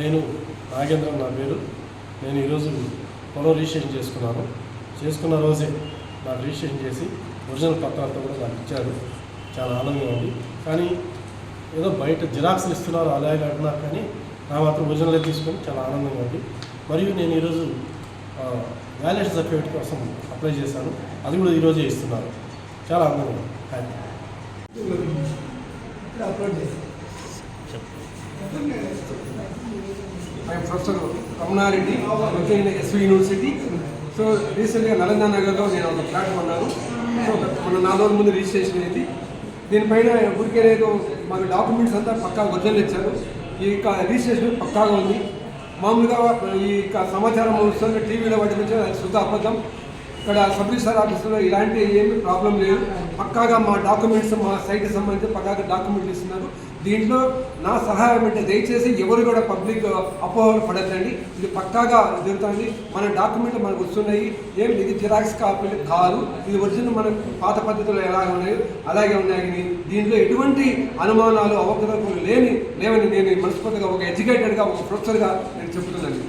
నేను నాగేంద్రన్ నా పేరు. నేను ఈరోజు పొలం రిజిస్ట్రేషన్ చేసుకున్నాను. చేసుకున్న రోజే నాకు రిజిస్ట్రేషన్ చేసి ఒరిజినల్ పత్రాలతో కూడా నాకు ఇచ్చారు. చాలా ఆనందంగా ఉంది. కానీ ఏదో బయట జిరాక్స్లు ఇస్తున్నారు అలాగే అంటున్నారు కానీ నా మాత్రం ఒరిజినల్ తీసుకొని చాలా ఆనందంగా ఉంది. మరియు నేను ఈరోజు వ్యాలిడేషన్ సర్టిఫికేట్ కోసం అప్లై చేశాను. అది కూడా ఈరోజే ఇస్తున్నారు. చాలా ఆనందంగా ఉంది. Happy I'm professor Ramana Reddy working in SV university. So రీసెంట్గా నలంద నగర్లో నేను ఒక ఫ్లాట్ కొన్నాను. సో మన నాలుగు రోజుల ముందు రిజిస్ట్రేషన్ అయింది. దీనిపైన ఊరికేదో మాకు డాక్యుమెంట్స్ అంతా పక్కా ఒరిజినల్ ఇచ్చారు ఈ యొక్క రిజిస్ట్రేషన్ పక్కాగా ఉంది. మామూలుగా ఈ యొక్క సమాచారం వస్తుంది టీవీలో వాటి నుంచి శుద్ధ అబద్ధం. ఇక్కడ సబ్ రిజిస్టర్ ఆఫీసులో ఇలాంటి ఏమి ప్రాబ్లం లేదు. పక్కాగా మా డాక్యుమెంట్స్ మా సైట్కి సంబంధించి పక్కాగా డాక్యుమెంట్లు ఇస్తున్నారు. దీంట్లో నా సహాయం అంటే దయచేసి ఎవరు కూడా పబ్లిక్ అపోహలు పడద్దండి. ఇది పక్కాగా జరుగుతుంది. మన డాక్యుమెంట్ మనకు వస్తున్నాయి. ఏం ఇది జిరాక్స్ కాపీలు కాదు. ఇది ఒరిజినల్ మన పాత పద్ధతులు ఎలా ఉన్నాయో అలాగే ఉన్నాయి కానీ దీంట్లో ఎటువంటి అనుమానాలు అవకతవకలు లేని లేవని నేను మనస్ఫూర్తిగా ఒక ఎడ్యుకేటెడ్గా ఒక ప్రొఫెసర్గా నేను చెబుతున్నాను.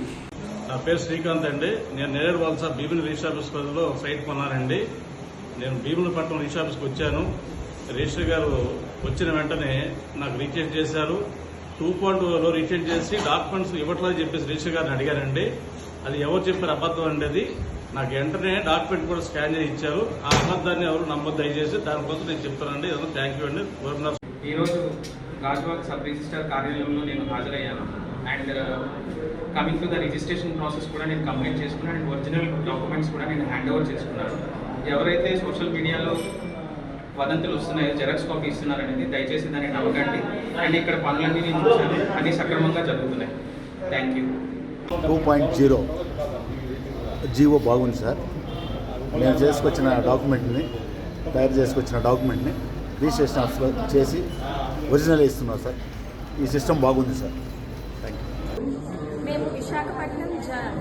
నా పేరు శ్రీకాంత్ అండి. నేను నేరేడు వలస భీమిని రిజిస్టర్ ఆఫీస్ సైట్ కొన్నానండి. నేను భీముల పట్టణం రిజిస్టర్ ఆఫీస్కి వచ్చాను. రిజిస్టర్ గారు వచ్చిన వెంటనే నాకు రీఛార్జ్ చేశారు. టూ పాయింట్లో రీఛార్జ్ చేసి డాక్యుమెంట్స్ ఇవ్వట్లేదు చెప్పేసి రిజిస్టర్ గారిని అడిగారండి. అది ఎవరు చెప్పారు అబద్ధం అండి అది? నాకు వెంటనే డాక్యుమెంట్ కూడా స్కాన్ చేసి ఇచ్చారు. ఆ అబద్ధాన్ని ఎవరు నమ్మొద్దు దయచేసి దానికోసం నేను చెప్తానండి. ఇదంతా థ్యాంక్ యూ అండి. గవర్నర్ ఈరోజు గాజువాక్ సబ్ రిజిస్టర్ కార్యాలయంలో నేను హాజరయ్యాను. And coming to the registration process కూడా నేను కంప్లీట్ చేసుకున్నాను. అండ్ ఒరిజినల్ డాక్యుమెంట్స్ కూడా నేను హ్యాండ్ ఓవర్ చేసుకున్నాను. ఎవరైతే సోషల్ మీడియాలో వదంతులు వస్తున్నాయో జెరాక్స్ కాపీ ఇస్తున్నారనేది దయచేసి దాన్ని నమ్మకండి. అండ్ ఇక్కడ పనులన్నీ నేను చూశాను. అన్ని సక్రమంగా జరుగుతున్నాయి. Thank you two point zero GO బాగుంది సార్. నేను చేసుకొచ్చిన డాక్యుమెంట్ని తయారు చేసుకొచ్చిన డాక్యుమెంట్ని రిజిస్ట్రేషన్ ఆఫీస్లో చేసి ఒరిజినల్ ఇస్తున్నాం సార్. ఈ సిస్టమ్ బాగుంది సార్. థ్యాంక్ యూ మేము విశాఖపట్నం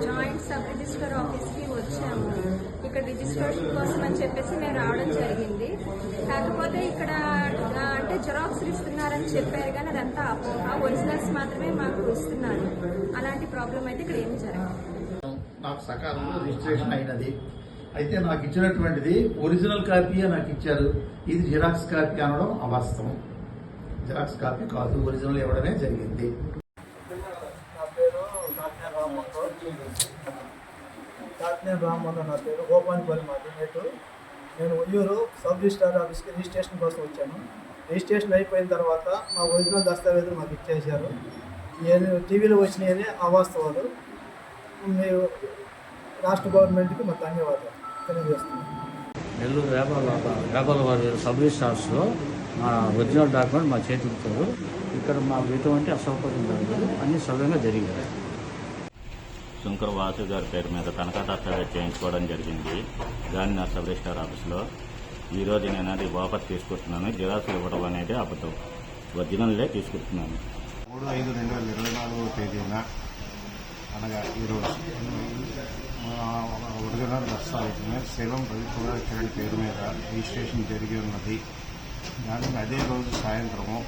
జాయింట్ సబ్ రిజిస్టర్ ఆఫీస్కి వచ్చాము. ఇక్కడ రిజిస్ట్రేషన్ కోసం అని చెప్పేసి మేము రావడం జరిగింది. కాకపోతే ఇక్కడ అంటే జిరాక్స్ ఇస్తున్నారని చెప్పారు కానీ అదంతా అపోహ ఒరిజినల్స్ మాత్రమే మాకు ఇస్తున్నారు. అలాంటి ప్రాబ్లం అయితే ఇక్కడ ఏమి జరగదు. నాకు సకాలంలో రిజిస్ట్రేషన్ అయినది. అయితే నాకు ఇచ్చినటువంటిది ఒరిజినల్ కాపీయే నాకు ఇచ్చారు. ఇది జిరాక్స్ కాపీ అనడం అవాస్తవం. జిరాక్స్ కాపీ కాదు ఒరిజినల్ ఇవ్వడమే జరిగింది. నా పేరు రామ్మోహన్ నా పేరు గోపాన్పల్లి మాది నేటు నేను ఉయ్యూరు సబ్ రిజిస్టార్ ఆఫీస్కి రిజిస్ట్రేషన్ కోసం వచ్చాను. రిజిస్ట్రేషన్ అయిపోయిన తర్వాత మా ఒరిజినల్ దస్తావేజులు మాకు ఇచ్చేశారు. నేను టీవీలో వచ్చినాయని అవాస్తవాలు. మీరు రాష్ట్ర గవర్నమెంట్కి మా ధన్యవాదాలు తెలియజేస్తున్నాను. నెల్లూరు వ్యాపార వ్యాపార వారి సబ్ రిజిస్టార్స్లో మా ఒరిజినల్ డాక్యుమెంట్ మా చేతికి ఇక్కడ మాకు ఎటువంటి అసౌకర్యం జరగదు అన్ని సవ్యంగా జరిగాయి. శంకర్ వాసు గారి పేరు మీద తనఖా దస్తావేజ్ చేయించుకోవడం జరిగింది. గాంధీ సబ్ రిజిస్టార్ ఆఫీస్లో ఈ రోజు నేను అది వాపస్ తీసుకుంటున్నాను జిరాక్స్ ఇవ్వడం అనేది అబద్ధం. ఒరిజినల్లే తీసుకుంటున్నాను మూడు ఐదు రెండు వేల ఇరవై నాలుగవ తేదీన అనగా ఈరోజు ఒరిజినల్ దస్తావేజ్ శివం రవికుమార్ కిరణ్ పేరు మీద రిజిస్ట్రేషన్ జరిగి ఉన్నది. దానికి అదే రోజు సాయంత్రము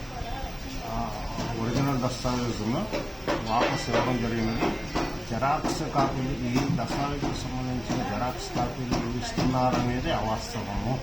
ఒరిజినల్ దస్తావేజును వాపస్ ఇవ్వడం జరిగినది. జెరాక్స్ కాపీలు ఈ దస్తావేజుకు సంబంధించిన జెరాక్స్ కాపీలు ఇస్తున్నారనేది అవాస్తవము.